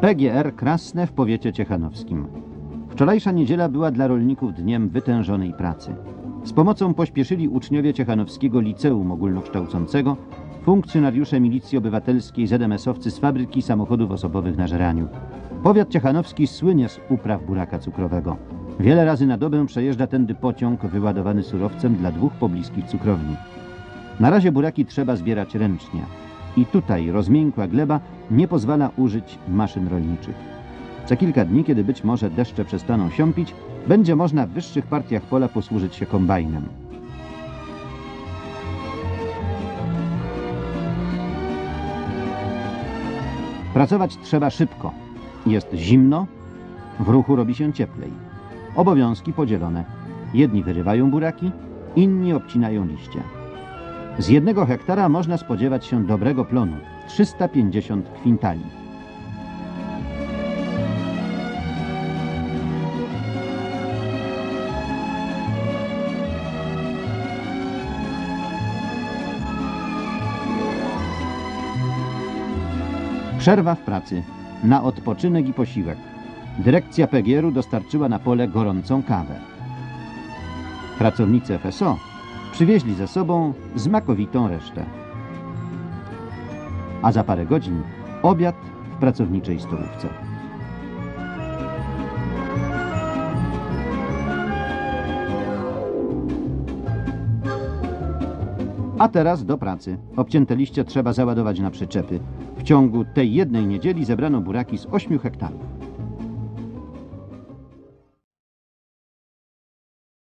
PGR Krasne w powiecie ciechanowskim. Wczorajsza niedziela była dla rolników dniem wytężonej pracy. Z pomocą pośpieszyli uczniowie Ciechanowskiego Liceum Ogólnokształcącego, funkcjonariusze milicji obywatelskiej, ZMS-owcy z fabryki samochodów osobowych na Żeraniu. Powiat ciechanowski słynie z upraw buraka cukrowego. Wiele razy na dobę przejeżdża tędy pociąg wyładowany surowcem dla dwóch pobliskich cukrowni. Na razie buraki trzeba zbierać ręcznie. I tutaj rozmiękła gleba nie pozwala użyć maszyn rolniczych. Za kilka dni, kiedy być może deszcze przestaną siąpić, będzie można w wyższych partiach pola posłużyć się kombajnem. Pracować trzeba szybko. Jest zimno, w ruchu robi się cieplej. Obowiązki podzielone. Jedni wyrywają buraki, inni obcinają liście. Z jednego hektara można spodziewać się dobrego plonu 350 kwintali. Przerwa w pracy. Na odpoczynek i posiłek. Dyrekcja PGR-u dostarczyła na pole gorącą kawę. Pracownicy FSO przywieźli ze sobą smakowitą resztę. A za parę godzin obiad w pracowniczej stolówce. A teraz do pracy. Obcięte liście trzeba załadować na przyczepy. W ciągu tej jednej niedzieli zebrano buraki z 8 hektarów.